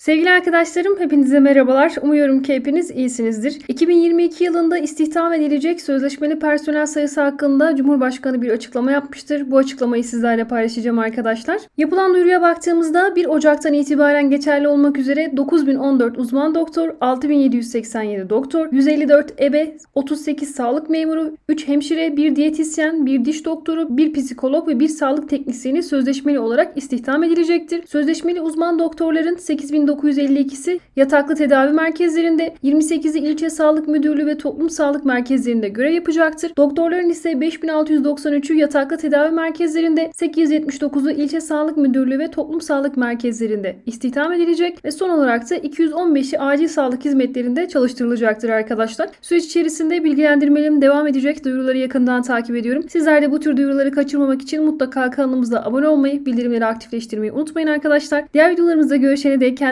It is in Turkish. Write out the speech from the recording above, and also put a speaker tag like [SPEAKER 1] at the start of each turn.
[SPEAKER 1] Sevgili arkadaşlarım hepinize merhabalar. Umuyorum ki hepiniz iyisinizdir. 2022 yılında istihdam edilecek sözleşmeli personel sayısı hakkında Cumhurbaşkanı bir açıklama yapmıştır. Bu açıklamayı sizlerle paylaşacağım arkadaşlar. Yapılan duyuruya baktığımızda 1 Ocak'tan itibaren geçerli olmak üzere 9014 uzman doktor, 6787 doktor, 154 ebe, 38 sağlık memuru, 3 hemşire, 1 diyetisyen, 1 diş doktoru, 1 psikolog ve 1 sağlık teknisyeni sözleşmeli olarak istihdam edilecektir. Sözleşmeli uzman doktorların 8952'si yataklı tedavi merkezlerinde, 28'i ilçe sağlık müdürlüğü ve toplum sağlık merkezlerinde görev yapacaktır. Doktorların ise 5693'ü yataklı tedavi merkezlerinde, 879'u ilçe sağlık müdürlüğü ve toplum sağlık merkezlerinde istihdam edilecek ve son olarak da 215'i acil sağlık hizmetlerinde çalıştırılacaktır arkadaşlar. Süreç içerisinde bilgilendirmelerim devam edecek. Duyuruları yakından takip ediyorum. Sizler de bu tür duyuruları kaçırmamak için mutlaka kanalımıza abone olmayı, bildirimleri aktifleştirmeyi unutmayın arkadaşlar. Diğer videolarımızda görüşene dek